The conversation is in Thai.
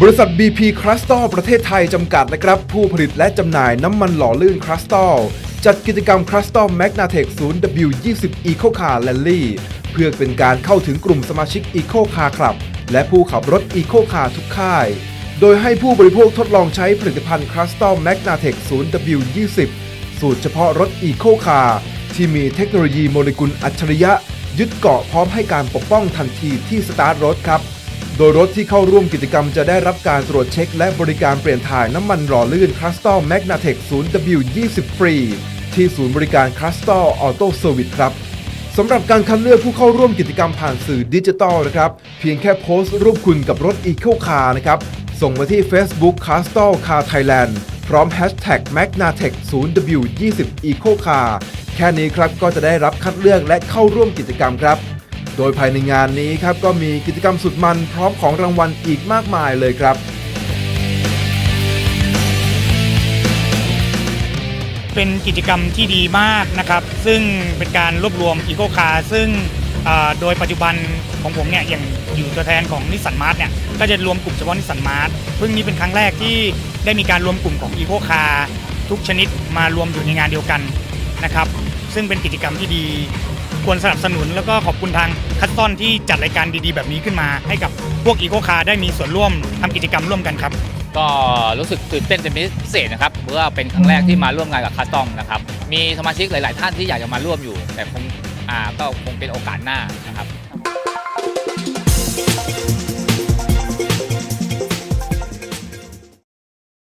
บริษัท BP c r y s t a l ประเทศไทย จำกัดนะครับ ผู้ผลิตและจำหน่ายน้ำมันหล่อลื่นคริสตัลจัดกิจกรรม c r y s t a l Magnatech 0W20 Eco Car Rally เพื่อเป็นการเข้าถึงกลุ่มสมาชิก Eco Car Club และผู้ขับรถ Eco Car ทุกค่าย โดยให้ผู้บริโภคทดลองใช้ผลิตภัณฑ์ c r y s t a l Magnatech 0W20 สูตรเฉพาะรถ Eco Car ที่มีเทคโนโลยีโมเลกุลอัจฉริยะ ยึดเกาะพร้อมให้การปกป้องทันทีที่สตาร์ทรถครับ โดยรถที่เข้าร่วมกิจกรรมจะได้รับการตรวจเช็ค และบริการเปลี่ยนถ่ายน้ำมันหล่อลื่นค r ัสตัลแมกนาเทค 0W20 ฟรี ที่ศูนย์บริการค r ัสตัลออโต้เซอร์วิสครับสำหรับการคัดเลือกผู้เข้าร่วมกิจกรรมผ่านสื่อดิจิทัลนะครับ เพียงแค่โพสต์รูปคุณกับรถ Eco Car นะครับ ส่งมาที่ Facebook c a s t a l Car Thailand พร้อม Hashtag Magnatech 0W20 Eco Car แค่นี้ครับก็จะได้รับคัดเลือกและเข้าร่วมกิจกรรมครับ โดยภายในงานนี้ครับก็มีกิจกรรมสุดมันพร้อมของรางวัลอีกมากมายเลยครับ เป็นกิจกรรมที่ดีมากนะครับ ซึ่งเป็นการรวบรวมอีโคคาร์ซึ่งโดยปัจจุบันของผมเนี่ยอย่างอยู่ตัวแทนของนิสสันมาร์ทเนี่ยก็จะรวมกลุ่มเฉพาะนิสสันมาร์ทเพิ่งนี้เป็นครั้งแรกที่ได้มีการรวมกลุ่มของอีโคคาร์ทุกชนิดมารวมอยู่ในงานเดียวกันนะครับ ซึ่งเป็นกิจกรรมที่ดี ควรสนับสนุน แล้วก็ขอบคุณทางคัสซอนที่จัดรายการดีๆ แบบนี้ขึ้นมา ให้กับพวกอีโคคาร์ได้มีส่วนร่วมทำกิจกรรมร่วมกันครับ ก็รู้สึกตื่นเต้นเป็นพิเศษนะครับเมื่อเป็นครั้งแรกที่มาร่วมงานกับคัสตอมนะครับมีสมาชิกหลาย ๆ ท่านที่อยากจะมาร่วมอยู่ แต่คงอ่าก็คงเป็นโอกาสหน้านะครับ